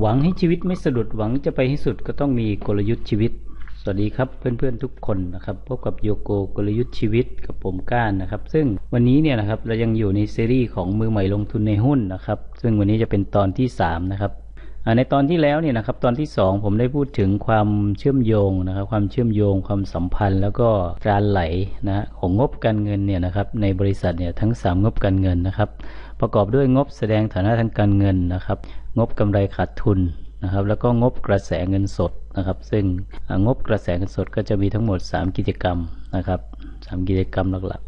หวังให้ชีวิตไม่สะดุดหวังจะไปให้สุดก็ต้องมีกลยุทธ์ชีวิต สวัสดีครับเพื่อนๆทุกคนนะครับพบกับโยโกกลยุทธ์ชีวิตกับผมก้านนะครับ ซึ่งวันนี้เนี่ยนะครับเรายังอยู่ในซีรีส์ของมือใหม่ลงทุนในหุ้นนะครับ ซึ่งวันนี้จะเป็นตอนที่ 3 นะครับในตอนที่แล้วเนี่ยนะครับตอนที่ 2 ผมได้พูดถึงความเชื่อมโยงนะครับความเชื่อมโยงความสัมพันธ์ แล้วก็การไหลนะของงบการเงินเนี่ยนะครับในบริษัทเนี่ยทั้ง 3 งบการเงินนะครับ ประกอบด้วยงบแสดงฐานะทางการเงินนะครับ งบกำไรขาดทุนนะครับ แล้วก็งบกระแสเงินสดนะครับ ซึ่งงบกระแสเงินสดก็จะมีทั้งหมด 3 กิจกรรมนะครับ3กิจกรรมหลัก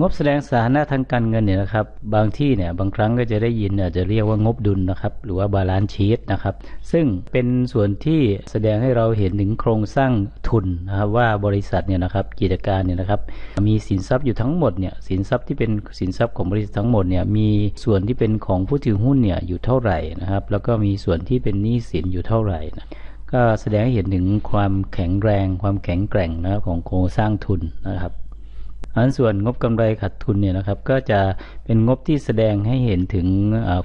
งบแสดงสาธารณะทางการเงินเนี่ยนะครับ บางที่เนี่ยบางครั้งก็จะได้ยินอาจจะเรียกว่างบดุลนะครับ หรือว่าบาลานซ์ชีตนะครับ ซึ่งเป็นส่วนที่แสดงให้เราเห็นถึงโครงสร้างทุนนะครับว่าบริษัทเนี่ยนะครับกิจการเนี่ยนะครับ มีสินทรัพย์อยู่ทั้งหมดเนี่ยสินทรัพย์ที่เป็นสินทรัพย์ของบริษัททั้งหมดเนี่ยมีส่วนที่เป็นของผู้ถือหุ้นเนี่ยอยู่เท่าไหร่นะครับ แล้วก็มีส่วนที่เป็นหนี้สินอยู่เท่าไหร่นะก็แสดงให้เห็นถึงความแข็งแรง ความแข็งแกร่งนะครับของโครงสร้างทุนนะครับ อันส่วนงบกำไรขาดทุนเนี่ยนะครับก็จะเป็นงบที่แสดงให้เห็นถึง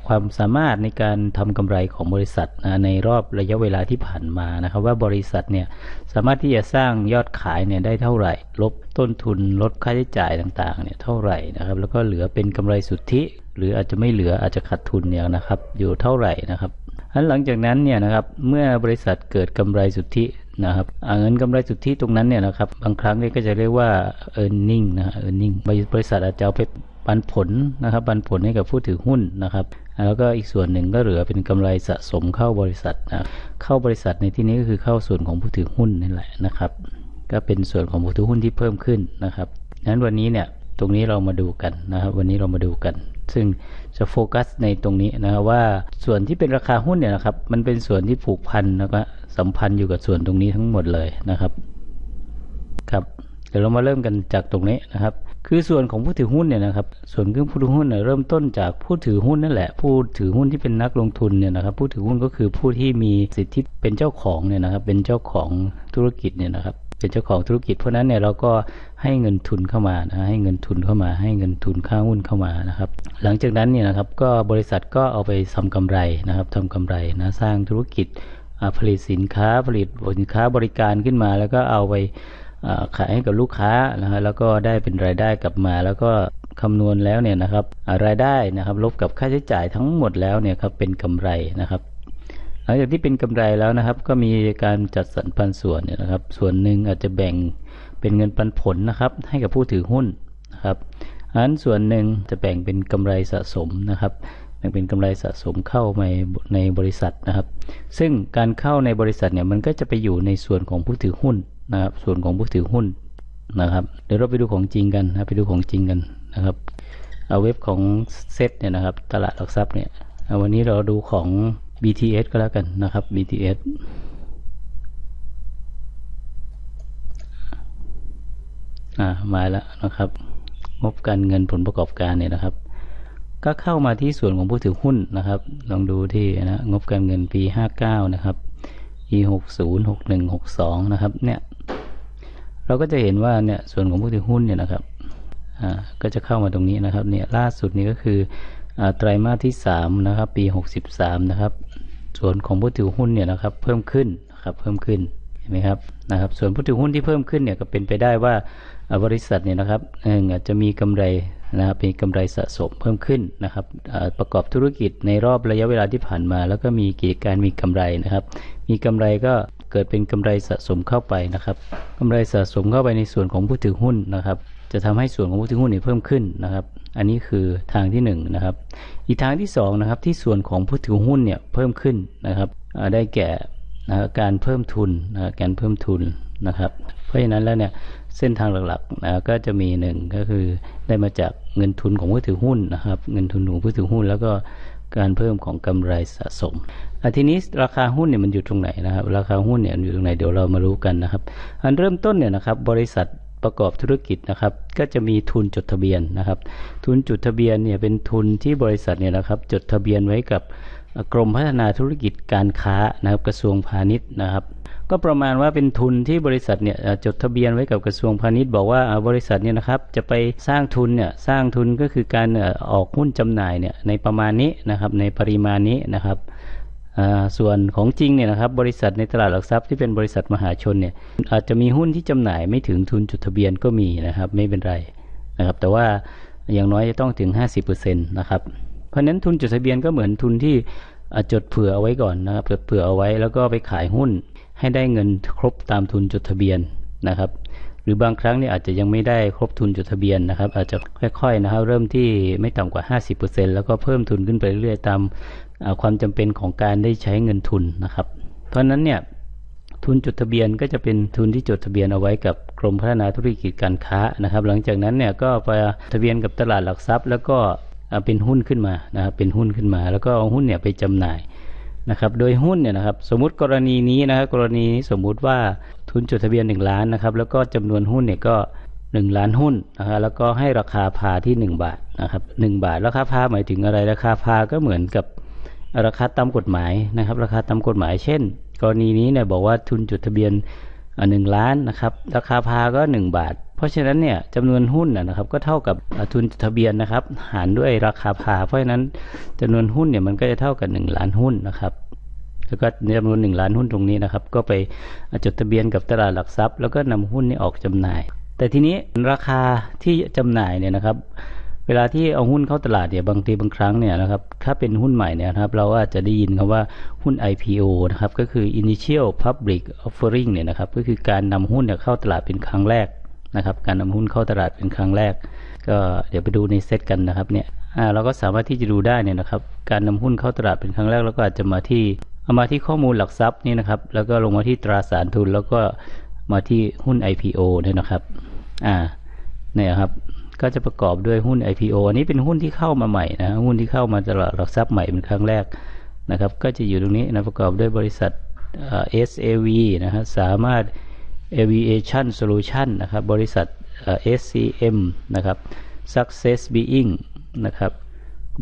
ความสามารถในการทำกำไรของบริษัทในรอบระยะเวลาที่ผ่านมานะครับว่าบริษัทเนี่ยสามารถที่จะสร้างยอดขายเนี่ยได้เท่าไหร่ ลบต้นทุนลดค่าใช้จ่ายต่างๆเนี่ยเท่าไหร่นะครับแล้วก็เหลือเป็นกำไรสุทธิ หรืออาจจะไม่เหลืออาจจะขาดทุนเนี่ยนะครับอยู่เท่าไหร่นะครับอันหลังจากนั้นเนี่ยนะครับเมื่อบริษัทเกิดกำไรสุทธิ นะครับเงินกำไรสุทธิตรงนั้นเนี่ยนะครับบางครั้งเนี่ยก็จะเรียกว่า e a r n i n g นะ e a r n i n g บริษัทอาจจะเอาไปปันผลนะครับปันผลให้กับผู้ถือหุ้นนะครับแล้วก็อีกส่วนหนึ่งก็เหลือเป็นกำไรสะสมเข้าบริษัทนะเข้าบริษัทในที่นี้ก็คือเข้าส่วนของผู้ถือหุ้นนี่แหละนะครับ ก็เป็นส่วนของผู้ถือหุ้นที่เพิ่มขึ้นนะครับนั้นวันนี้เนี่ยตรงนี้เรามาดูกันนะครับ วันนี้เรามาดูกัน ซึ่ง จะโฟกัสในตรงนี้นะครับว่าส่วนที่เป็นราคาหุ้นเนี่ยนะครับมันเป็นส่วนที่ผูกพันแล้วก็สัมพันธ์อยู่กับส่วนตรงนี้ทั้งหมดเลยนะครับครับเดี๋ยวเรามาเริ่มกันจากตรงนี้นะครับ คือส่วนของผู้ถือหุ้นเนี่ยนะครับ ส่วนของผู้ถือหุ้นเนี่ยเริ่มต้นจากผู้ถือหุ้นนั่นแหละ ผู้ถือหุ้นที่เป็นนักลงทุนเนี่ยนะครับ ผู้ถือหุ้นก็คือผู้ที่มีสิทธิเป็นเจ้าของเนี่ยนะครับ เป็นเจ้าของธุรกิจเนี่ยนะครับ เป็นเจ้าของธุรกิจ เพราะนั้นเนี่ยเราก็ให้เงินทุนเข้ามานะให้เงินทุนเข้ามา ให้เงินทุนค่าหุ้นเข้ามานะครับ หลังจากนั้นเนี่ยนะครับก็บริษัทก็เอาไปทำกำไรนะครับทำกำไรนะสร้างธุรกิจผลิตสินค้าผลิตสินค้าบริการขึ้นมา แล้วก็เอาไปขายให้กับลูกค้านะฮะแล้วก็ได้เป็นรายได้กลับมา แล้วก็คำนวณแล้วเนี่ยนะครับรายได้นะครับลบกับค่าใช้จ่ายทั้งหมดแล้วเนี่ยครับเป็นกำไรนะครับ หลังจากที่เป็นกำไรแล้วนะครับ ก็มีการจัดสรรปันส่วนเนี่ยนะครับ ส่วนหนึ่งอาจจะแบ่งเป็นเงินปันผลนะครับ ให้กับผู้ถือหุ้นนะครับอันส่วนหนึ่งจะแบ่งเป็นกำไรสะสมนะครับมันเป็นกำไรสะสมเข้าในในบริษัทนะครับ ซึ่งการเข้าในบริษัทเนี่ยมันก็จะไปอยู่ในส่วนของผู้ถือหุ้นนะครับ ส่วนของผู้ถือหุ้นนะครับ เดี๋ยวเราไปดูของจริงกันนะไปดูของจริงกันนะครับ เอาเว็บของเซตเนี่ยนะครับ ตลาดหลักทรัพย์เนี่ยวันนี้เราดูของ BTS ก็แล้วกันนะครับ BTS อ่ามาแล้วนะครับ งบการเงินผลประกอบการเนี่ยนะครับ ก็เข้ามาที่ส่วนของผู้ถือหุ้นนะครับ ลองดูที่นะงบการเงินปี 59 นะครับ e 60 61 62 นะครับเนี่ยเราก็จะเห็นว่าเนี่ยส่วนของผู้ถือหุ้นเนี่ยนะครับอ่าก็จะเข้ามาตรงนี้นะครับเนี่ยล่าสุดนี้ก็คืออไตรมาสที่ 3 นะครับ ปี 63 นะครับ ส่วนของผู้ถือหุ้นเนี่ยนะครับเพิ่มขึ้นนะครับเพิ่มขึ้นเห็นไหมครับนะครับส่วนผู้ถือหุ้นที่เพิ่มขึ้นเนี่ยก็เป็นไปได้ว่าบริษัทเนี่ยนะครับอาจจะมีกำไรนะครับเป็นกำไรสะสมเพิ่มขึ้นนะครับประกอบธุรกิจในรอบระยะเวลาที่ผ่านมา แล้วก็มีกิจการมีกำไรนะครับ มีกำไรก็เกิดเป็นกำไรสะสมเข้าไปนะครับกำไรสะสมเข้าไปในส่วนของผู้ถือหุ้นนะครับ จะทำให้ส่วนของผู้ถือหุ้นเนี่ยเพิ่มขึ้นนะครับ อันนี้คือทางที่1นนะครับ อีกทางที่2นะครับที่ส่วนของผู้ถือหุ้นเนี่ยเพิ่มขึ้นนะครับได้แก่การเพิ่มทุนการเพิ่มทุนนะครับ เพราะฉะนั้นแล้วเนี่ยเส้นทางหลักๆนะก็จะมีหนึ่งก็คือได้มาจากเงินทุนของผู้ถือหุ้นนะครับ เงินทุนของผู้ถือหุ้น แล้วก็การเพิ่มของกำไรสะสมอทีนี้ราคาหุ้นเนี่ยมันอยู่ตรงไหนนะครับ ราคาหุ้นเนี่ยอยู่ตรงไหนเดี๋ยวเรามารู้กันนะครับ อันเริ่มต้นเนี่ยนะครับบริษัท ประกอบธุรกิจนะครับ ก็จะมีทุนจดทะเบียนนะครับ ทุนจดทะเบียนเนี่ยเป็นทุนที่บริษัทเนี่ยนะครับ จดทะเบียนไว้กับกรมพัฒนาธุรกิจการค้านะครับกระทรวงพาณิชย์นะครับ ก็ประมาณว่าเป็นทุนที่บริษัทเนี่ยจดทะเบียนไว้กับกระทรวงพาณิชย์บอกว่าบริษัทเนี่ยนะครับจะไปสร้างทุนเนี่ยสร้างทุนก็คือการออกหุ้นจำหน่ายเนี่ยในประมาณนี้นะครับในปริมาณนี้นะครับ ส่วนของจริงเนี่ยนะครับบริษัทในตลาดหลักทรัพย์ที่เป็นบริษัทมหาชนเนี่ยอาจจะมีหุ้นที่จำหน่ายไม่ถึงทุนจดทะเบียนก็มีนะครับไม่เป็นไรนะครับแต่ว่าอย่างน้อยจะต้องถึง 50%นะครับเพราะฉะนั้นทุนจดทะเบียนก็เหมือนทุนที่จดเผื่อเอาไว้ก่อนนะครับเผื่อเอาไว้แล้วก็ไปขายหุ้นให้ได้เงินครบตามทุนจดทะเบียนนะครับหรือบางครั้งเนี่ยอาจจะยังไม่ได้ครบทุนจดทะเบียนนะครับอาจจะค่อยๆนะครับเริ่มที่ไม่ต่ำกว่า 50%แล้วก็เพิ่มทุนขึ้นไปเรื่อยๆตาม ความจำเป็นของการได้ใช้เงินทุนนะครับ เพราะฉะนั้นเนี่ยทุนจดทะเบียนก็จะเป็นทุนที่จดทะเบียนเอาไว้กับกรมพัฒนาธุรกิจการค้านะครับ หลังจากนั้นเนี่ยก็ไปทะเบียนกับตลาดหลักทรัพย์ แล้วก็เป็นหุ้นขึ้นมานะครับเป็นหุ้นขึ้นมา แล้วก็เอาหุ้นเนี่ยไปจำหน่ายนะครับโดยหุ้นเนี่ยนะครับสมมติกรณีนี้นะครับกรณีนี้สมมุติว่าทุนจดทะเบียน 1 ล้านนะครับแล้วก็จำนวนหุ้นเนี่ยก็1 ล้านหุ้นนะครับแล้วก็ให้ราคาพาที่ 1 บาทนะครับ1บาทราคาพาหมายถึงอะไรราคาพาก็เหมือนกับ ราคาตามกฎหมายนะครับ ราคาตามกฎหมาย เช่น กรณีนี้เนี่ยบอกว่าทุนจดทะเบียนหนึ่งล้านนะครับราคาพาก็ 1 บาท เพราะฉะนั้นเนี่ยจำนวนหุ้นนะครับก็เท่ากับทุนจดทะเบียนนะครับหารด้วยราคาพา เพราะฉะนั้นจำนวนหุ้นเนี่ยมันก็จะเท่ากับ 1 ล้านหุ้นนะครับแล้วก็จำนวนหนึ่งล้านหุ้นตรงนี้นะครับก็ไปจดทะเบียนกับตลาดหลักทรัพย์ แล้วก็นำหุ้นนี้ออกจำหน่าย แต่ทีนี้ราคาที่จำหน่ายเนี่ยนะครับ เวลาที่เอาหุ้นเข้าตลาดเนี่ยบางทีบางครั้งเนี่ยนะครับถ้าเป็นหุ้นใหม่เนี่ยนะครับเราอาจจะได้ยินคำว่าหุ้น IPO นะครับก็คือ Initial Public Offering เนี่ยนะครับก็คือการนำหุ้นเนี่ยเข้าตลาดเป็นครั้งแรกนะครับการนำหุ้นเข้าตลาดเป็นครั้งแรก ก็เดี๋ยวไปดูในเซตกันนะครับเนี่ยเราก็สามารถที่จะดูได้เนี่ยนะครับการนำหุ้นเข้าตลาดเป็นครั้งแรกแล้วก็อาจจะมาที่เอามาที่ข้อมูลหลักทรัพย์นี่นะครับแล้วก็ลงมาที่ตราสารทุนแล้วก็มาที่หุ้น IPO เนี่ยนะครับอ่าเนี่ยครับ ก็จะประกอบด้วยหุ้น IPO อันนี้เป็นหุ้นที่เข้ามาใหม่นะหุ้นที่เข้ามาตลาดหลักทรัพย์ใหม่เป็นครั้งแรกนะครับก็จะอยู่ตรงนี้นะประกอบด้วยบริษัท SAV นะฮะสามารถ Aviation Solution นะครับบริษัท SCM นะครับ Success Being นะครับ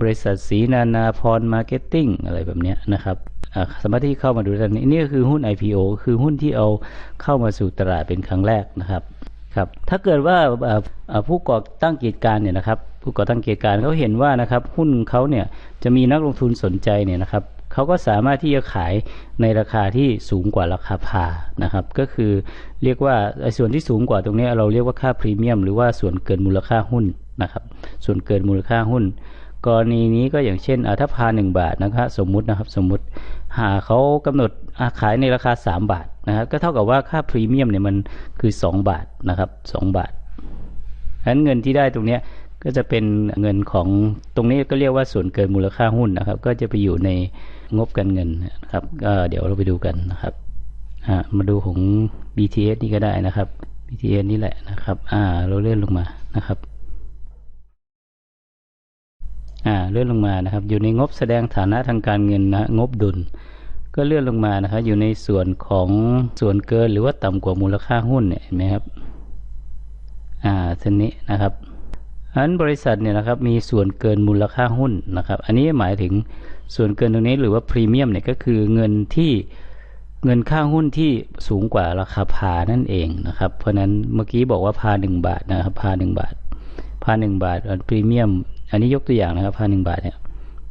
บริษัทศรีนานาพรมาร์เก็ตติ้งอะไรแบบนี้นะครับสามารถที่เข้ามาดูได้นี่นี่ก็คือหุ้น IPO คือหุ้นที่เอาเข้ามาสู่ตลาดเป็นครั้งแรกนะครับ ครับ ถ้าเกิดว่าผู้ก่อตั้งกิจการเนี่ยนะครับ ผู้ก่อตั้งกิจการเขาเห็นว่านะครับ หุ้นเขาเนี่ยจะมีนักลงทุนสนใจเนี่ยนะครับเขาก็สามารถที่จะขายในราคาที่สูงกว่าราคาพานะครับ ก็คือเรียกว่าส่วนที่สูงกว่าตรงนี้เราเรียกว่าค่าพรีเมียม หรือว่าส่วนเกินมูลค่าหุ้นนะครับ ส่วนเกินมูลค่าหุ้น กรณีนี้ก็อย่างเช่นถ้าพาหนึ่งบาทนะครับสมมุตินะครับสมมุติหาเขากำหนดาขายในราคา 3 บาทนะครับก็เท่ากับว่าค่าพรีเมียมเนี่ยมันคือ 2 บาทนะครับ2บาทฉะนั้นเงินที่ได้ตรงนี้ก็จะเป็นเงินของตรงนี้ก็เรียกว่าส่วนเกินมูลค่าหุ้นนะครับ ก็จะไปอยู่ในงบการเงินนะครับก็เดี๋ยวเราไปดูกันนะครับมาดูของ BTS นี่ก็ได้นะครับ BTS นี่แหละนะครับ อ่า เราเลื่อนลงมานะครับ เลื่อนลงมานะครับ อยู่ในงบแสดงฐานะทางการเงินนะงบดุล ก็เลื่อนลงมานะครับ อยู่ในส่วนของส่วนเกินหรือว่าต่ำกว่ามูลค่าหุ้นเนี่ยเห็นไหมครับอ่าเส้นนี้นะครับอันบริษัทเนี่ยนะครับมีส่วนเกินมูลค่าหุ้นนะครับ อันนี้หมายถึงส่วนเกินตรงนี้หรือว่าพรีเมียมเนี่ยก็คือเงินที่เงินค่าหุ้นที่สูงกว่าราคาพานั่นเองนะครับ เพราะฉะนั้นเมื่อกี้บอกว่าพาหนึ่งบาทนะครับพาหนึ่งบาทพาหนึ่งบาทอันพรีเมียม อันนี้ยกตัวอย่างนะครับพาหนึ่งบาทเนี่ย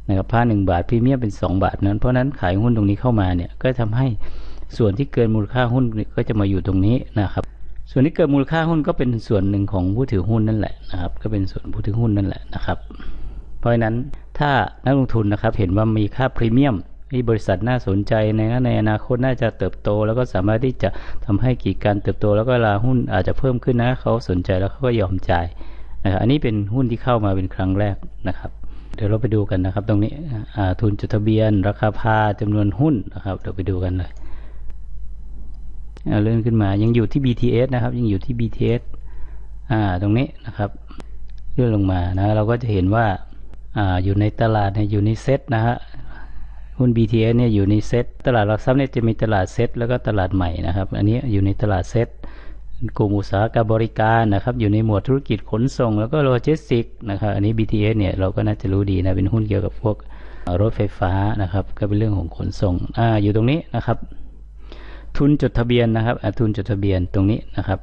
นะครับพาหนึ่งบาทพรีเมียมเป็นสองบาทนั้นเพราะนั้นขายหุ้นตรงนี้เข้ามาเนี่ยก็ทำให้ส่วนที่เกินมูลค่าหุ้นก็จะมาอยู่ตรงนี้นะครับ ส่วนที่เกินมูลค่าหุ้นก็เป็นส่วนหนึ่งของผู้ถือหุ้นนั่นแหละนะครับ ก็เป็นส่วนผู้ถือหุ้นนั่นแหละนะครับ เพราะฉะนั้นถ้านักลงทุนนะครับเห็นว่ามีค่าพรีเมียมที่บริษัทน่าสนใจในในอนาคตน่าจะเติบโต แล้วก็สามารถที่จะทำให้กิจการเติบโต แล้วก็ราคาหุ้นอาจจะเพิ่มขึ้นนะเขาสนใจแล้วเขาก็ยอมจ่าย นะครับอันนี้เป็นหุ้นที่เข้ามาเป็นครั้งแรกนะครับ เดี๋ยวเราไปดูกันนะครับ ตรงนี้ทุนจดทะเบียน ราคาพาจำนวนหุ้นนะครับเดี๋ยวไปดูกันเลยเลื่อนขึ้นมายังอยู่ที่ BTS นะครับ ยังอยู่ที่ BTS อ่าตรงนี้นะครับเลื่อนลงมานะเราก็จะเห็นว่าอ่าอยู่ในตลาดเนี่ยอยู่ในเซ็ตนะฮะหุ้น BTS เนี่ยอยู่ในเซ็ตตลาดหลักทรัพย์เนี่ยจะมีตลาดเซ็ตแล้วก็ตลาดใหม่นะครับ อันนี้อยู่ในตลาดเซ็ต กลุ่มอุตสาหกรรมบริการนะครับ อยู่ในหมวดธุรกิจขนส่ง แล้วก็โลจิสติกส์นะครับอันนี้ BTS เนี่ยเราก็น่าจะรู้ดีนะเป็นหุ้นเกี่ยวกับพวกรถไฟฟ้านะครับ ก็เป็นเรื่องของขนส่งอ่าอยู่ตรงนี้นะครับ ทุนจดทะเบียนนะครับทุนจดทะเบียนตรงนี้นะครับ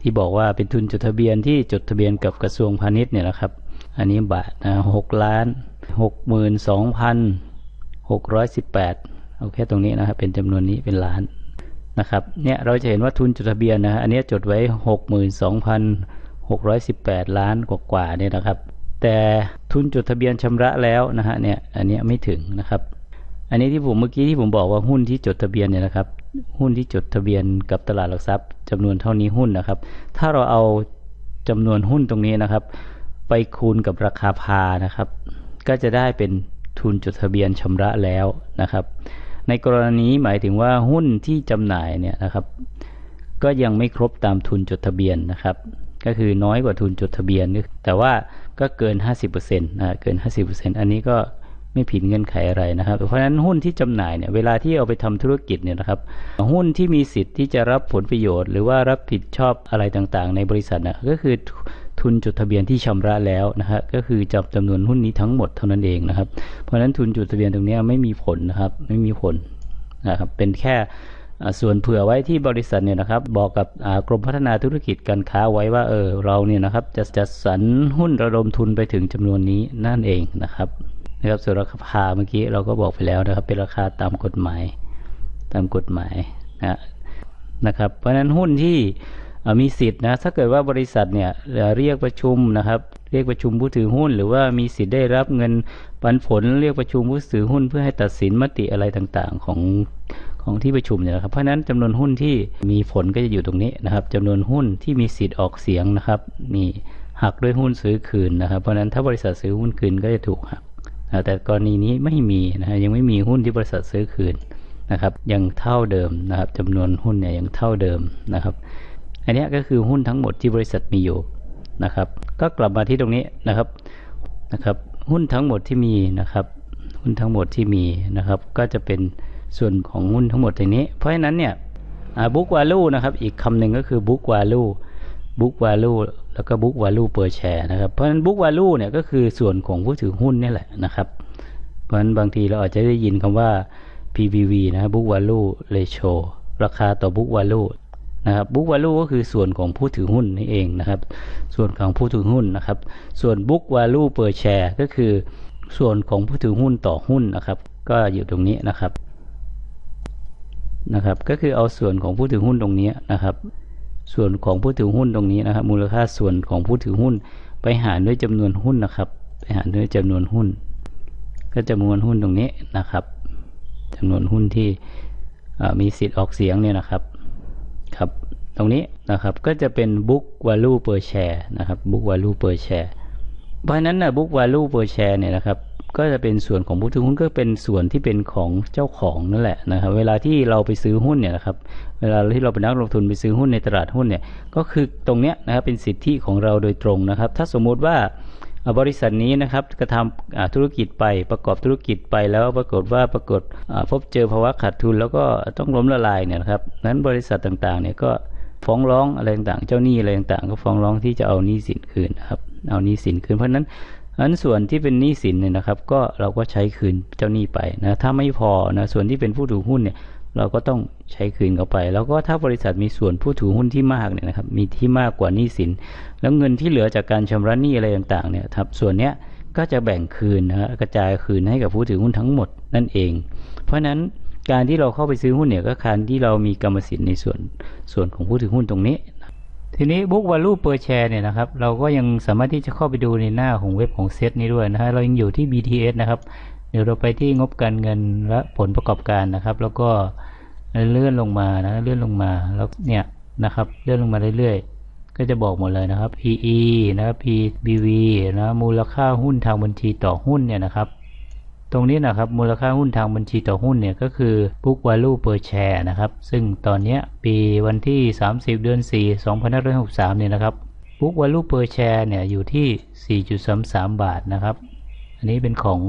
ที่บอกว่าเป็นทุนจดทะเบียนที่จดทะเบียนกับกระทรวงพาณิชย์เนี่ยนะครับ อันนี้บาทนะหกล้านหกหมื่นสองพันหกร้อยสิบแปดเอาแค่ตรงนี้นะครับเป็นจำนวนนี้เป็นล้าน นะครับเนี่ยเราจะเห็นว่าทุนจดทะเบียนนะฮะอันนี้จดไว้หกหมื่นสองพันหกร้อยสิบแปดล้านกว่าๆเนี่ยนะครับ แต่ทุนจดทะเบียนชำระแล้วนะฮะเนี่ยอันนี้ไม่ถึงนะครับ อันนี้ที่ผมเมื่อกี้ที่ผมบอกว่าหุ้นที่จดทะเบียนเนี่ยนะครับ หุ้นที่จดทะเบียนกับตลาดหลักทรัพย์จำนวนเท่านี้หุ้นนะครับ ถ้าเราเอาจำนวนหุ้นตรงนี้นะครับ ไปคูณกับราคาพานะครับ ก็จะได้เป็นทุนจดทะเบียนชำระแล้วนะครับ ในกรณีหมายถึงว่าหุ้นที่จำหน่ายเนี่ยนะครับ ก็ยังไม่ครบตามทุนจดทะเบียนนะครับ ก็คือน้อยกว่าทุนจดทะเบียน แต่ว่าก็เกิน 50%นะเกิน 50%อันนี้ก็ไม่ผิดเงื่อนไขอะไรนะครับ เพราะฉะนั้นหุ้นที่จำหน่ายเนี่ยเวลาที่เอาไปทำธุรกิจเนี่ยนะครับหุ้นที่มีสิทธิ์ที่จะรับผลประโยชน์ หรือว่ารับผิดชอบอะไรต่างๆ ในบริษัทนะก็คือ ทุนจดทะเบียนที่ชำระแล้วนะฮะก็คือจับจำนวนหุ้นนี้ทั้งหมดเท่านั้นเองนะครับ เพราะฉะนั้นทุนจดทะเบียนตรงนี้ไม่มีผลนะครับไม่มีผลนะครับเป็นแค่ส่วนเผื่อไว้ที่บริษัทเนี่ยนะครับ บอกกับกรมพัฒนาธุรกิจการค้าไว้ว่าเออเราเนี่ยนะครับจะจัดสรรหุ้นระดมทุนไปถึงจำนวนนี้นั่นเองนะครับนะครับส่วนราคาเมื่อกี้เราก็บอกไปแล้วนะครับ เป็นราคาตามกฎหมายตามกฎหมายนะนะครับ เพราะฉะนั้นหุ้นที่ มีสิทธิ์นะถ้าเกิดว่าบริษัทเนี่ยเรียกประชุมนะครับเรียกประชุมผู้ถือหุ้น หรือว่ามีสิทธิ์ได้รับเงินปันผลเรียกประชุมผู้ถือหุ้น เพื่อให้ตัดสินมติอะไรต่างๆของของที่ประชุมเนี่ยครับเพราะนั้นจำนวนหุ้นที่มีผลก็จะอยู่ตรงนี้นะครับจำนวนหุ้นที่มีสิทธิ์ออกเสียงนะครับมีหักด้วยหุ้นซื้อคืนนะครับเพราะฉะนั้นถ้าบริษัทซื้อหุ้นคืนก็จะถูกหักแต่กรณีนี้ไม่มีนะฮะยังไม่มีหุ้นที่บริษัทซื้อคืนนะครับยังเท่าเดิมนะครับจำนวนหุ้นเนี่ยยังเท่าเดิมนะครับ อันนี้ก็คือหุ้นทั้งหมดที่บริษัทมีอยู่นะครับ ก็กลับมาที่ตรงนี้นะครับนะครับ หุ้นทั้งหมดที่มีนะครับ หุ้นทั้งหมดที่มีนะครับ ก็จะเป็นส่วนของหุ้นทั้งหมดในนี้ เพราะฉะนั้นเนี่ยบุ๊กวาลูนะครับ อีกคำหนึ่งก็คือบุ๊กวาลูบุ๊กวาลูแล้วก็บุ๊กวาลูเปอร์แชร์นะครับ เพราะฉะนั้นบุ๊กวาลูเนี่ยก็คือส่วนของผู้ถือหุ้นนี่แหละนะครับ เพราะฉะนั้นบางทีเราอาจจะได้ยินคำว่า PVV นะบ book value ratio ราคาต่อ book value นะครับ book value ก็คือส่วนของผู้ถือหุ้นนี่เองนะครับ ส่วนของผู้ถือหุ้นนะครับ ส่วน book value per share ก็คือส่วนของผู้ถือหุ้นต่อหุ้นนะครับ ก็อยู่ตรงนี้นะครับนะครับ ก็คือเอาส่วนของผู้ถือหุ้นตรงนี้นะครับ ส่วนของผู้ถือหุ้นตรงนี้นะครับ มูลค่าส่วนของผู้ถือหุ้นไปหารด้วยจำนวนหุ้นนะครับ ไปหารด้วยจำนวนหุ้น ก็จำนวนหุ้นตรงนี้นะครับจำนวนหุ้นที่มีสิทธิ์ออกเสียงเนี่ยนะครับ ครับ ตรงนี้นะครับก็จะเป็น book value per share นะครับ book value per share เพราะนั้นนะ book value per share เนี่ยนะครับก็จะเป็นส่วนของผู้ถือหุ้นก็เป็นส่วนที่เป็นของเจ้าของนั่นแหละนะครับ เวลาที่เราไปซื้อหุ้นเนี่ยนะครับ เวลาที่เราเป็นนักลงทุนไปซื้อหุ้นในตลาดหุ้นเนี่ย ก็คือตรงเนี้ยนะครับเป็นสิทธิของเราโดยตรงนะครับ ถ้าสมมุติว่า บริษัทนี้นะครับกระทำธุรกิจไปประกอบธุรกิจไปแล้วปรากฏว่าปรากฏพบเจอภาวะขาดทุนแล้วก็ต้องล้มละลายเนี่ยครับนั้นบริษัทต่างๆเนี่ยก็ฟ้องร้องอะไรต่างๆ เจ้าหนี้อะไรต่างๆ ก็ฟ้องร้องที่จะเอาหนี้สินคืนนะครับเอาหนี้สินคืนเพราะนั้นอันส่วนที่เป็นหนี้สินเนี่ยนะครับ ก็เราก็ใช้คืนเจ้าหนี้ไปนะถ้าไม่พอนะส่วนที่เป็นผู้ถือหุ้นเนี่ย เราก็ต้องใช้คืนเข้าไป แล้วก็ถ้าบริษัทมีส่วนผู้ถือหุ้นที่มากเนี่ยนะครับมีที่มากกว่าหนี้สิน แล้วเงินที่เหลือจากการชำระหนี้อะไรต่างๆเนี่ยครับส่วนเนี้ยก็จะแบ่งคืนนะกระจายคืนให้กับผู้ถือหุ้นทั้งหมดนั่นเอง เพราะฉะนั้นการที่เราเข้าไปซื้อหุ้นเนี่ยก็การที่เรามีกรรมสิทธิ์ในส่วนส่วนของผู้ถือหุ้นตรงนี้ ทีนี้ book value per share เนี่ยนะครับเราก็ยังสามารถที่จะเข้าไปดูในหน้าของเว็บของเซตนี้ด้วยนะฮะเรายังอยู่ที่ BTS นะครับเดี๋ยวเราไปที่งบการเงินและผลประกอบการนะครับ แล้วก็ เลื่อนลงมานะเลื่อนลงมาแล้วเนี่ยนะครับเลื่อนลงมาเรื่อยๆ ก็จะบอกหมดเลยนะครับ PE นะครับ PBV นะมูลค่าหุ้นทางบัญชีต่อหุ้นเนี่ยนะครับตรงนี้นะครับมูลค่าหุ้นทางบัญชีต่อหุ้นเนี่ยก็คือ book value per share นะครับ ซึ่งตอนนี้ปีวันที่ 30 เดือน 4 2563 เนี่ยนะครับ book value per share เนี่ยอยู่ที่ 4.33 บาทนะครับ อันนี้เป็นของ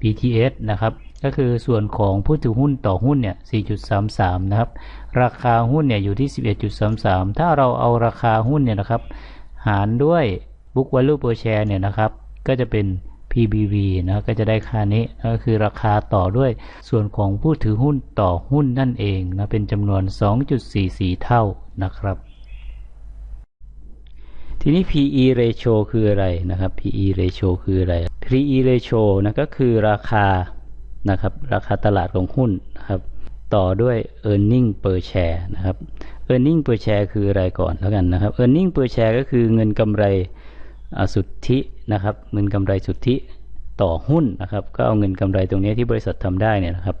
BTS นะครับ ก็คือส่วนของผู้ถือหุ้นต่อหุ้นเนี่ย 4.33 นะครับ ราคาหุ้นเนี่ยอยู่ที่ 11.33 ถ้าเราเอาราคาหุ้นเนี่ยนะครับ หารด้วย book value per share เนี่ยนะครับ ก็จะเป็น PBV นะก็จะได้ค่านี้ก็คือราคาต่อด้วยส่วนของผู้ถือหุ้นต่อหุ้นนั่นเองนะเป็นจำนวน 2.44 เท่านะครับ ทีนี้ PE ratio คืออะไรนะครับ PE ratio คืออะไร PE ratio นะก็คือราคา นะครับราคาตลาดของหุ้นนะครับต่อด้วย e a r n i n g per share นะครับ e a r n i n g per share คืออะไรก่อนแล้วกันนะครับ e a r n i n g per share ก็คือเงินกำไรสุทธินะครับเงินกำไรสุทธิต่อหุ้นนะครับก็เอาเงินกำไรตรงนี้ที่บริษัททำได้เนี่ยนะครับ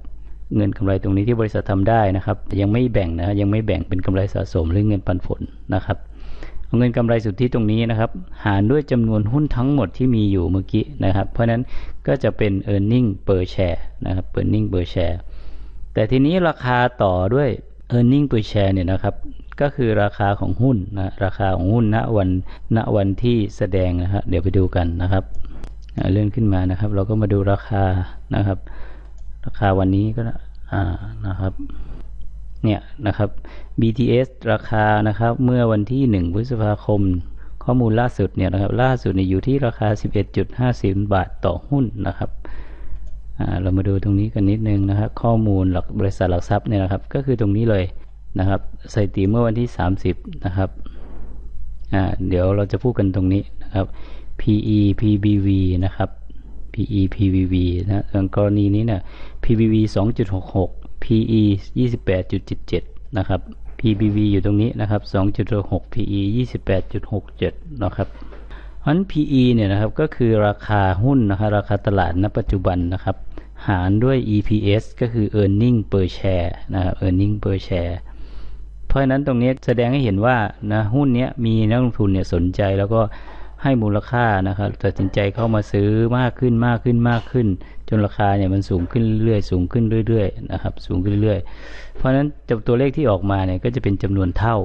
เงินกำไรตรงนี้ที่บริษัททำได้นะครับ ยังไม่แบ่งนะยังไม่แบ่งเป็นกำไรสะสมหรือเงินปันผลนะครับ เอาเงินกำไรสุทธิตรงนี้นะครับ หารด้วยจำนวนหุ้นทั้งหมดที่มีอยู่เมื่อกี้นะครับ เพราะนั้นก็จะเป็น e a r n i n g per share นะครับ e a r n i n g per share แต่ทีนี้ราคาต่อด้วย e a r n i n g per share เนี่ยนะครับ ก็คือราคาของหุ้นนะราคาของหุ้นณวันณวันที่แสดงนะครับเดี๋ยวไปดูกันนะครับเลื่อนขึ้นมานะครับ เราก็มาดูราคานะครับ ราคาวันนี้ก็อ่านะครับ เนี่ยนะครับ BTS ราคานะครับเมื่อวันที่ 1 พฤษภาคม ข้อมูลล่าสุดเนี่ยนะครับล่าสุดเนี่ยอยู่ที่ราคา 11.50 บาทต่อหุ้นนะครับเรามาดูตรงนี้กันนิดนึงนะครับข้อมูลหลักบริษัทหลักทรัพย์เนี่ยนะครับก็คือตรงนี้เลยนะครับสถิติเมื่อวันที่ 30 นะครับเดี๋ยวเราจะพูดกันตรงนี้นะครับ PE PBV นะครับ PE PBV นะกรณีนี้เนี่ย PBV 2.66 PE 28.77 นะครับ PBV อยู่ตรงนี้นะครับ 2.6 PE 28.67 นะครับเพราะฉะนั้น PE เนี่ยนะครับก็คือราคาหุ้นนะครับราคาตลาดณปัจจุบันนะครับ หารด้วย EPS ก็คือ earning per share นะครับ earning per share เพราะฉะนั้นตรงนี้แสดงให้เห็นว่านะหุ้นนี้มีนักลงทุนเนี่ยสนใจแล้วก็ให้มูลค่านะครับตัดสินใจเข้ามาซื้อมากขึ้นมากขึ้นมากขึ้น จนราคาเนี่ยมันสูงขึ้นเรื่อยๆสูงขึ้นเรื่อยๆนะครับ สูงขึ้นเรื่อยๆเพราะฉะนั้นตัวเลขที่ออกมาเนี่ยก็จะเป็นจำนวนเท่า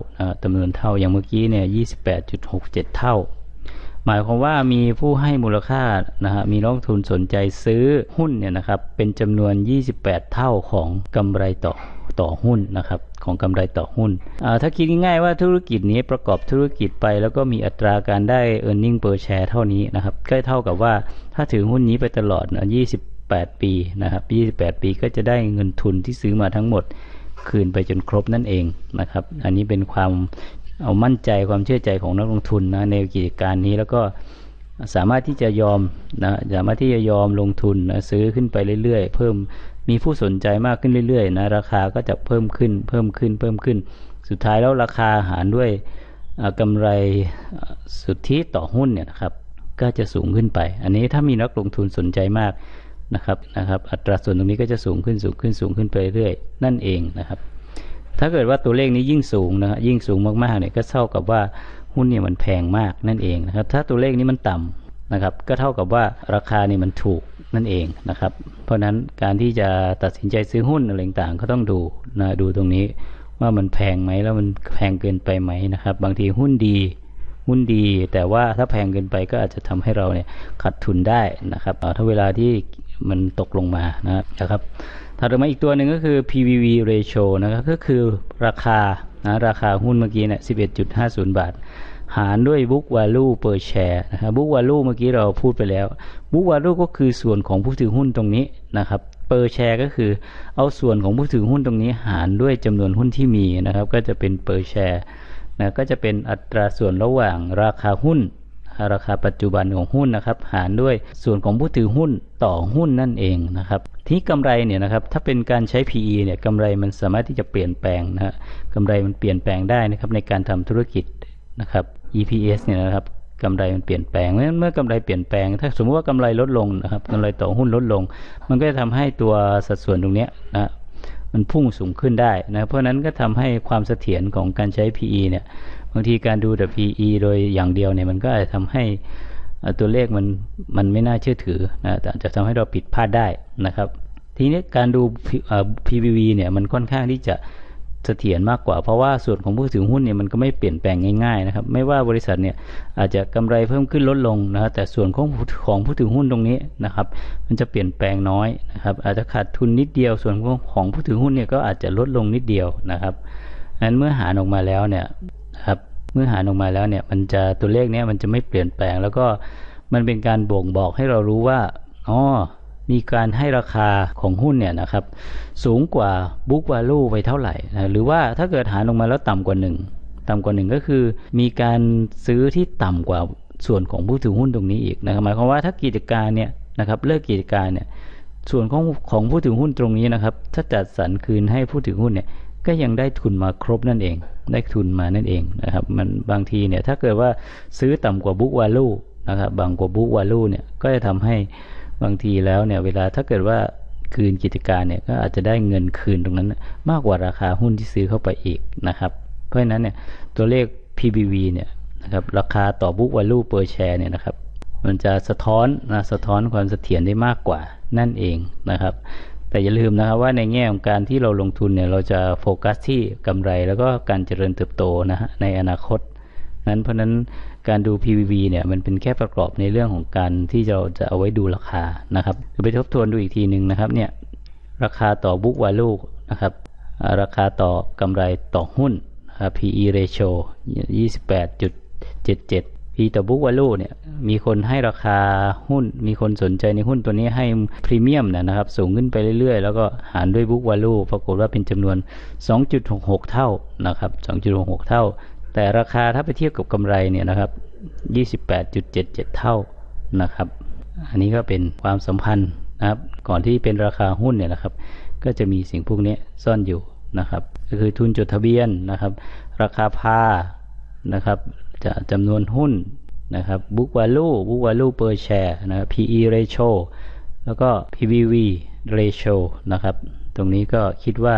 จำนวนเท่าอย่างเมื่อกี้เนี่ย28.67เท่า หมายความว่ามีผู้ให้มูลค่านะฮะมีนักทุนสนใจซื้อหุ้นเนี่ยนะครับเป็นจำนวน 28 เท่าของกำไรต่อต่อหุ้นนะครับของกำไรต่อหุ้น ถ้าคิดง่ายๆว่าธุรกิจนี้ประกอบธุรกิจไป แล้วก็มีอัตราการได้ e a r n i n g per share เท่านี้นะครับก็เท่ากับว่าถ้าถือหุ้นนี้ไปตลอดนะ 28 ปีนะครับ 28 ปีก็จะได้เงินทุนที่ซื้อมาทั้งหมดคืนไปจนครบนั่นเองนะครับ อันนี้เป็นความเอามั่นใจความเชื่อใจของนักลงทุนนะในกิจการนี้แล้วก็สามารถที่จะยอมนะสามารถที่จะยอมลงทุนนะซื้อขึ้นไปเรื่อยๆ เพิ่มมีผู้สนใจมากขึ้นเรื่อยๆนะราคาก็จะเพิ่มขึ้นเพิ่มขึ้นเพิ่มขึ้น สุดท้ายแล้วราคาหารด้วยกำไรสุทธิต่อหุ้นเนี่ยนะครับก็จะสูงขึ้นไป อันนี้ถ้ามีนักลงทุนสนใจมาก นะครับนะครับ อัตราส่วนตรงนี้ก็จะสูงขึ้นสูงขึ้นสูงขึ้นไปเรื่อยนั่นเองนะครับ ถ้าเกิดว่าตัวเลขนี้ยิ่งสูงนะฮะยิ่งสูงมากๆเนี่ยก็เท่ากับว่าหุ้นเนี่ยมันแพงมากนั่นเองนะครับ ถ้าตัวเลขนี้มันต่ำนะครับก็เท่ากับว่าราคานี่มันถูกนั่นเองนะครับ เพราะนั้นการที่จะตัดสินใจซื้อหุ้นอะไรต่างก็ต้องดูนะดูตรงนี้ว่ามันแพงไหมแล้วมันแพงเกินไปไหมนะครับ บางทีหุ้นดีหุ้นดี แต่ว่าถ้าแพงเกินไปก็อาจจะทำให้เราเนี่ยขาดทุนได้นะครับถ้าเวลาที่ มันตกลงมานะครับถัดมาอีกตัวหนึ่งก็คือ PVV ratio นะครับก็คือราคานะราคาหุ้นเมื่อกี้เนี่ย11.50 บาท หารด้วย book value per share นะครับ book value เมื่อกี้เราพูดไปแล้ว book value ก็คือส่วนของผู้ถือหุ้นตรงนี้นะครับ per share ก็คือเอาส่วนของผู้ถือหุ้นตรงนี้หารด้วยจำนวนหุ้นที่มีนะครับ ก็จะเป็น per share นะก็จะเป็นอัตราส่วนระหว่างราคาหุ้น ราคาปัจจุบันของหุ้นนะครับ หารด้วยส่วนของผู้ถือหุ้นต่อหุ้นนั่นเองนะครับที่กำไรเนี่ยนะครับถ้าเป็นการใช้ PE เนี่ยกำไรมันสามารถที่จะเปลี่ยนแปลงนะกำไรมันเปลี่ยนแปลงได้นะครับในการทำธุรกิจนะครับ EPS เนี่ยนะครับกำไรมันเปลี่ยนแปลงเมื่อเมื่อกำไรเปลี่ยนแปลง ถ้าสมมติว่ากำไรลดลงนะครับกำไรต่อหุ้นลดลง มันก็จะทำให้ตัวสัดส่วนตรงนี้นะมันพุ่งสูงขึ้นได้นะเพราะนั้นก็ทำให้ความเสถียรของการใช้ PE เนี่ย บางทีการดูแต่ PE โดยอย่างเดียวเนี่ยมันก็อาจจะทำให้ตัวเลขมันมันไม่น่าเชื่อถือนะแต่จะทำให้เราผิดพลาดได้นะครับ ทีนี้การดู PBV เนี่ยมันค่อนข้างที่จะเสถียรมากกว่าเพราะว่าส่วนของผู้ถือหุ้นเนี่ยมันก็ไม่เปลี่ยนแปลงง่ายๆนะครับไม่ว่าบริษัทเนี่ยอาจจะกำไรเพิ่มขึ้นลดลงนะแต่ส่วนของของผู้ถือหุ้นตรงนี้นะครับมันจะเปลี่ยนแปลงน้อยนะครับอาจจะขาดทุนนิดเดียว ส่วนของผู้ถือหุ้นเนี่ยก็อาจจะลดลงนิดเดียวนะครับนั้นเมื่อหารออกมาแล้วเนี่ย ครับ เมื่อหารออกมาแล้วเนี่ยมันจะตัวเลขเนี้ยมันจะไม่เปลี่ยนแปลง แล้วก็มันเป็นการบ่งบอกให้เรารู้ว่าอ๋อมีการให้ราคาของหุ้นเนี่ยนะครับ สูงกว่า book value ไปเท่าไหร่นะหรือว่าถ้าเกิดหารลงมาแล้วต่ำกว่า 1 ต่ำกว่า 1 ก็คือ มีการซื้อที่ต่ำกว่าส่วนของผู้ถือหุ้นตรงนี้อีกนะครับหมายความว่าถ้ากิจการเนี่ยนะครับเลิกกิจการเนี่ยส่วนของของผู้ถือหุ้นตรงนี้นะครับ ถ้าจัดสรรคืนให้ผู้ถือหุ้นเนี่ย ก็ยังได้ทุนมาครบนั่นเอง ได้ทุนมานั่นเองนะครับ มันบางทีเนี่ยถ้าเกิดว่าซื้อต่ำกว่าบุ๊กวาลูนะครับบางกว่าบุ๊กวาลูเนี่ยก็จะทำให้บางทีแล้วเนี่ยเวลาถ้าเกิดว่าคืนกิจการเนี่ยก็อาจจะได้เงินคืนตรงนั้น มากกว่าราคาหุ้นที่ซื้อเข้าไปอีกนะครับ เพราะฉะนั้นเนี่ยตัวเลข PBV เนี่ยนะครับราคาต่อ book value per share เนี่ยนะครับ มันจะสะท้อนนะสะท้อนความเสถียรได้มากกว่านั่นเองนะครับ แต่อย่าลืมนะครับว่าในแง่ของการที่เราลงทุนเนี่ยเราจะโฟกัสที่กำไรแล้วก็การเจริญเติบโตนะฮะในอนาคต นั้นเพราะนั้นการดู PVV เนี่ยมันเป็นแค่ประกอบในเรื่องของการที่เราจะเอาไว้ดูราคานะครับไปทบทวนดูอีกทีหนึ่งนะครับเนี่ยราคาต่อ book value นะครับราคาต่อกำไรต่อหุ้น PE ratio 28.77 P ต่อ book value เนี่ยมีคนให้ราคาหุ้น มีคนสนใจในหุ้นตัวนี้ให้พรีเมียมนะครับ สูงขึ้นไปเรื่อยๆ แล้วก็หารด้วย book value ปรากฏว่าเป็นจำนวน 2.66 เท่านะครับ2.66 เท่า แต่ราคาถ้าไปเทียบกับกำไรเนี่ยนะครับ 28.77 เท่านะครับ อันนี้ก็เป็นความสัมพันธ์นะครับ ก่อนที่เป็นราคาหุ้นเนี่ยนะครับ ก็จะมีสิ่งพวกนี้ซ่อนอยู่นะครับ ก็คือทุนจดทะเบียนนะครับ ราคาพานะครับ จะจำนวนหุ้นนะครับ book value book value per share นะครับ PE ratio แล้วก็ PBV ratio นะครับ ตรงนี้ก็คิดว่า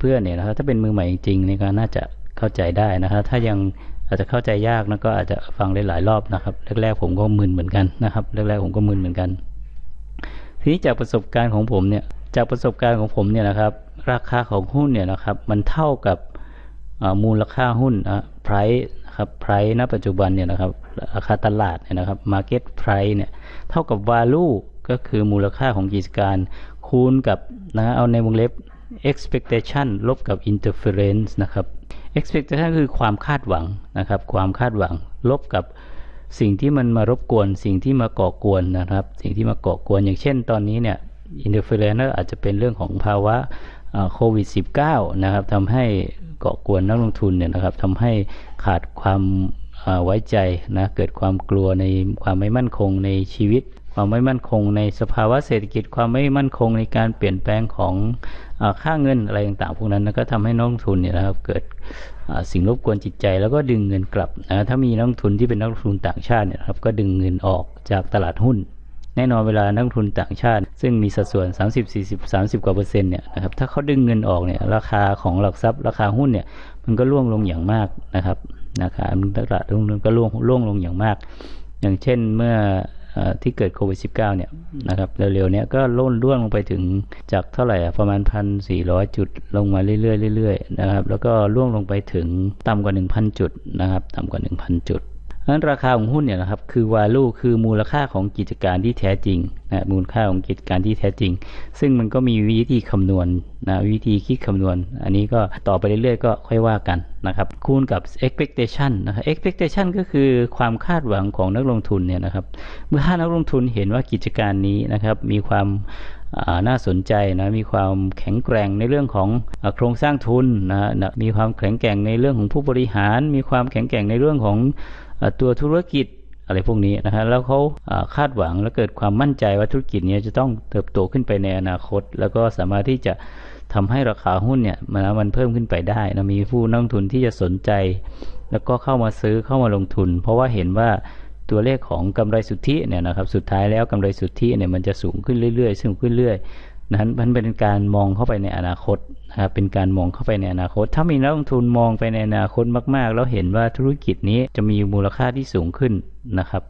เพื่อนๆเนี่ยนะครับถ้าเป็นมือใหม่จริงๆนี่ก็น่าจะเข้าใจได้นะครับ ถ้ายังอาจจะเข้าใจยากนะก็อาจจะฟังได้หลายรอบนะครับ แรกๆผมก็มึนเหมือนกันนะครับ แรกๆผมก็มึนเหมือนกัน ทีนี้จากประสบการณ์ของผมเนี่ย จากประสบการณ์ของผมเนี่ยนะครับ ราคาของหุ้นเนี่ยนะครับ มันเท่ากับมูลค่าหุ้นนะ price นะครับ price ณปัจจุบันเนี่ยนะครับราคาตลาดเนี่ยนะครับ market price เนี่ยเท่ากับ value ก็คือมูลค่าของกิจการ คูณกับนะเอาในวงเล็บ expectation ลบกับ interference นะครับ expectation คือความคาดหวังนะครับ ความคาดหวัง ลบกับสิ่งที่มันมารบกวน สิ่งที่มาก่อกวนนะครับ สิ่งที่มาก่อกวน อย่างเช่นตอนนี้เนี่ย interference อาจจะเป็นเรื่องของภาวะ โควิด -19 นะครับทำให้เกาะกวนนักลงทุนเนี่ยนะครับทำให้ขาดความไว้ใจนะเกิดความกลัวในความไม่มั่นคงในชีวิต ความไม่มั่นคงในสภาวะเศรษฐกิจ ความไม่มั่นคงในการเปลี่ยนแปลงของอค่าเงินอะไรต่างๆพวกนั้นนะก็ทำให้นักลงทุนเนี่ยนะครับเกิดสิ่งรบกวนจิตใจแล้วก็ดึงเงินกลับนะถ้ามีนักลงทุนที่เป็นนักลงทุนต่างชาติเนี่ยครับก็ดึงเงินออกจากตลาดหุ้น แน่นอนเวลานักทุนต่างชาติ ซึ่งมีสัดส่วน 30 40 30 กว่าเปอร์เซ็นต์เนี่ยนะครับถ้าเขาดึงเงินออกเนี่ยราคาของหลักทรัพย์ ราคาหุ้นเนี่ยมันก็ร่วงลงอย่างมากนะครับนะครับตลาดหุ้นก็ร่วงร่วงลงอย่างมาก อย่างเช่นเมื่อที่เกิดโควิด -19 เนี่ยนะครับเร็วๆเนี้ยก็ล่นร่วงลงไปถึงจากเท่าไหร่ประมาณ 1,400 จุดลงมาเรื่อยๆเรื่อยๆนะครับแล้วก็ร่วงลงไปถึงต่ำกว่า 1,000 จุดนะครับต่ำกว่า 1,000 จุด นั้นราคาของหุ้นเนี่ยนะครับคือ value คือมูลค่าของกิจการที่แท้จริงนะมูลค่าของกิจการที่แท้จริง ซึ่งมันก็มีวิธีคำนวณนะวิธีคิดคำนวณ อันนี้ก็ต่อไปเรื่อยๆ ก็ค่อยว่ากันนะครับคูณกับ expectation นะครับ expectation ก็คือความคาดหวังของนักลงทุนเนี่ยนะครับเมื่อถ้านักลงทุนเห็นว่ากิจการนี้นะครับมีความน่าสนใจนะมีความแข็งแกร่งในเรื่องของโครงสร้างทุนนะมีความแข็งแกร่งในเรื่องของผู้บริหาร มีความแข็งแกร่งในเรื่องของ ตัวธุรกิจอะไรพวกนี้นะฮะแล้วเขาคาดหวังและเกิดความมั่นใจว่าธุรกิจนี้จะต้องเติบโตขึ้นไปในอนาคต แล้วก็สามารถที่จะทำให้ราคาหุ้นเนี่ยมันมันเพิ่มขึ้นไปได้นะมีผู้นักทุนที่จะสนใจ แล้วก็เข้ามาซื้อเข้ามาลงทุน เพราะว่าเห็นว่าตัวเลขของกำไรสุทธิเนี่ยนะครับสุดท้ายแล้วกำไรสุทธิเนี่ยมันจะสูงขึ้นเรื่อยๆสูงขึ้นเรื่อย นั้นมันเป็นการมองเข้าไปในอนาคตนะครับเป็นการมองเข้าไปในอนาคต ถ้ามีนักลงทุนมองไปในอนาคตมากๆ แล้วเห็นว่าธุรกิจนี้จะมีมูลค่าที่สูงขึ้นนะครับ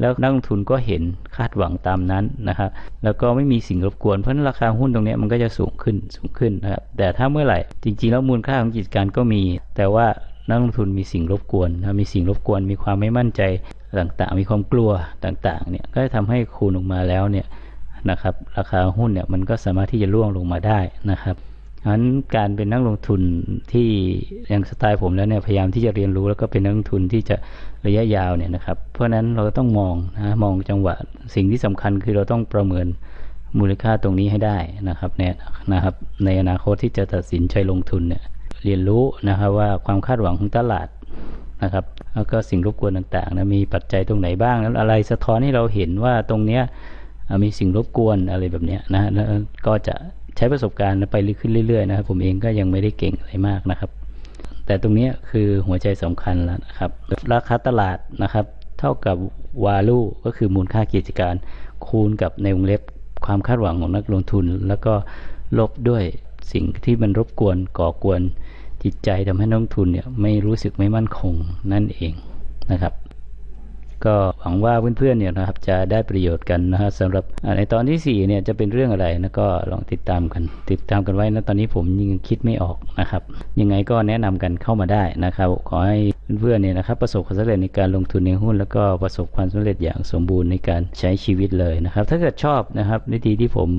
แล้วนักลงทุนก็เห็นคาดหวังตามนั้นนะครับแล้วก็ไม่มีสิ่งรบกวนเพราะนั้นราคาหุ้นตรงนี้มันก็จะสูงขึ้นสูงขึ้นนะครับแต่ถ้าเมื่อไหร่จริงๆแล้วมูลค่าของกิจการก็มี แต่ว่านักลงทุนมีสิ่งรบกวนนะมีสิ่งรบกวนมีความไม่มั่นใจต่างๆ มีความกลัวต่างๆเนี่ยก็จะทำให้คูณออกมาแล้วเนี่ย นะครับ ราคาหุ้นเนี่ยมันก็สามารถที่จะล่วงลงมาได้นะครับฉะนั้นการเป็นนักลงทุนที่อย่างสไตล์ผมแล้วเนี่ยพยายามที่จะเรียนรู้แล้วก็เป็นนักลงทุนที่จะระยะยาวเนี่ยนะครับ เพราะฉะนั้นเราต้องมองนะมองจังหวะสิ่งที่สำคัญคือเราต้องประเมินมูลค่าตรงนี้ให้ได้นะครับเนี่ยนะครับ ในอนาคตที่จะตัดสินใจลงทุนเนี่ยเรียนรู้นะครับว่าความคาดหวังของตลาดนะครับแล้วก็สิ่งรบกวนต่างๆนะมีปัจจัยตรงไหนบ้างแล้วอะไรสะท้อนให้เราเห็นว่าตรงเนี้ย มีสิ่งรบกวนอะไรแบบนี้นะแล้วก็จะใช้ประสบการณ์ไปขึ้นเรื่อยๆนะครับผมเองก็ยังไม่ได้เก่งอะไรมากนะครับ แต่ตรงนี้คือหัวใจสำคัญแล้วนะครับราคาตลาดนะครับ เท่ากับ value ก็คือมูลค่ากิจการคูณกับในวงเล็บความคาดหวังของนักลงทุน แล้วก็ลบด้วยสิ่งที่มันรบกวนก่อกวนจิตใจทำให้นักลงทุนเนี่ยไม่รู้สึกไม่มั่นคงนั่นเองนะครับ ก็หวังว่าเพื่อนๆเนี่ยนะครับจะได้ประโยชน์กันนะฮะสำหรับในตอนที่4เนี่ยจะเป็นเรื่องอะไรนะก็ลองติดตามกัน ติดตามกันไว้นะตอนนี้ผมยังคิดไม่ออกนะครับยังไงก็แนะนำกันเข้ามาได้นะครับ ขอให้เพื่อนๆเนี่ยนะครับประสบความสำเร็จในการลงทุนในหุ้น แล้วก็ประสบความสำเร็จอย่างสมบูรณ์ในการใช้ชีวิตเลยนะครับ ถ้าเกิดชอบนะครับวิธีที่ผม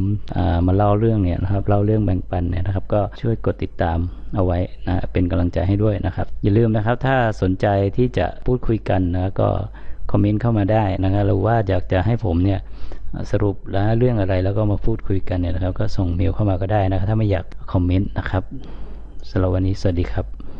ามาเล่าเรื่องเนี่ยนะครับเล่าเรื่องแบ่งปันเนี่ยนะครับ ก็ช่วยกดติดตามเอาไว้นะเป็นกำลังใจให้ด้วยนะครับ อย่าลืมนะครับถ้าสนใจที่จะพูดคุยกันนะก็ คอมเมนต์เข้ามาได้นะครับหรือว่าอยากจะให้ผมเนี่ยสรุปแล้วเรื่องอะไรแล้วก็มาพูดคุยกันเนี่ยนะครับ ก็ส่งเมลเข้ามาก็ได้นะครับถ้าไม่อยากคอมเมนต์นะครับสำหรับวันนี้สวัสดีครับ